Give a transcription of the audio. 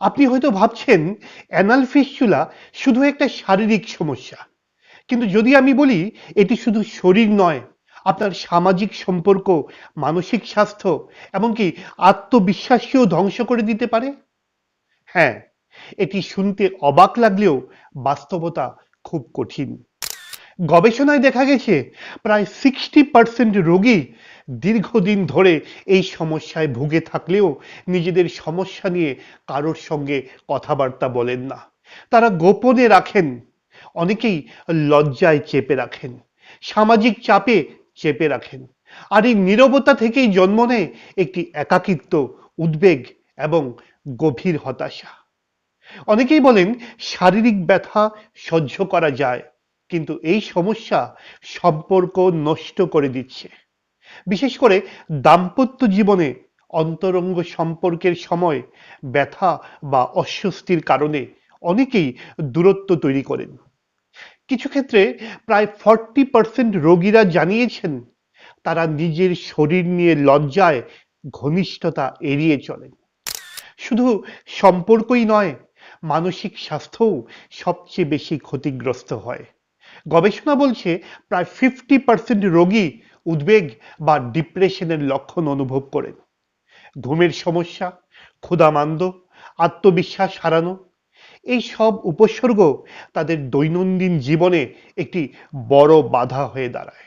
আপনি হয়তো ভাবছেন, অ্যানাল ফিস্চুলা শুধু একটা শারীরিক সমস্যা। কিন্তু যদি আমি বলি, এটি শুধু শরীর নয়, আপনার সামাজিক সম্পর্ক, মানসিক স্বাস্থ্য, এমনকি আত্মবিশ্বাসকেও ধ্বংস করে দিতে পারে। হ্যাঁ এটি শুনতে অবাক লাগলেও বাস্তবতা খুব কঠিন। গবেষণায় দেখা গেছে, প্রায় সিক্সটি পার্সেন্ট রোগী দীর্ঘদিন ধরে এই সমস্যায় ভুগে থাকলেও নিজেদের সমস্যা নিয়ে কারোর সঙ্গে কথাবার্তা বলেন না। তারা গোপনে রাখেন, অনেকেই লজ্জায় চেপে রাখেন, সামাজিক চাপে চেপে রাখেন আর এই নীরবতা থেকেই জন্ম নেয় একটি একাকিত্ব, উদ্বেগ এবং গভীর হতাশা। অনেকেই বলেন শারীরিক ব্যথা সহ্য করা যায়, কিন্তু এই সমস্যা সম্পর্ক নষ্ট করে দিচ্ছে। বিশেষ করে দাম্পত্য জীবনে অন্তরঙ্গ সম্পর্কের সময় ব্যথা বা অস্বস্তির কারণে অনেকেই দূরত্ব তৈরি করেন। কিছু ক্ষেত্রে প্রায় ফর্টি পার্সেন্ট রোগীরা জানিয়েছেন, তারা নিজের শরীর নিয়ে লজ্জায় ঘনিষ্ঠতা এড়িয়ে চলেন। শুধু সম্পর্কই নয়, মানসিক স্বাস্থ্যও সবচেয়ে বেশি ক্ষতিগ্রস্ত হয়। গবেষণা বলছে, প্রায় ফিফটি পার্সেন্ট রোগী উদ্বেগ বা ডিপ্রেশনের লক্ষণ অনুভব করেন। ঘুমের সমস্যা, ক্ষুধামান্দ, আত্মবিশ্বাস হারানো, এই সব উপসর্গ তাদের দৈনন্দিন জীবনে একটি বড় বাধা হয়ে দাঁড়ায়।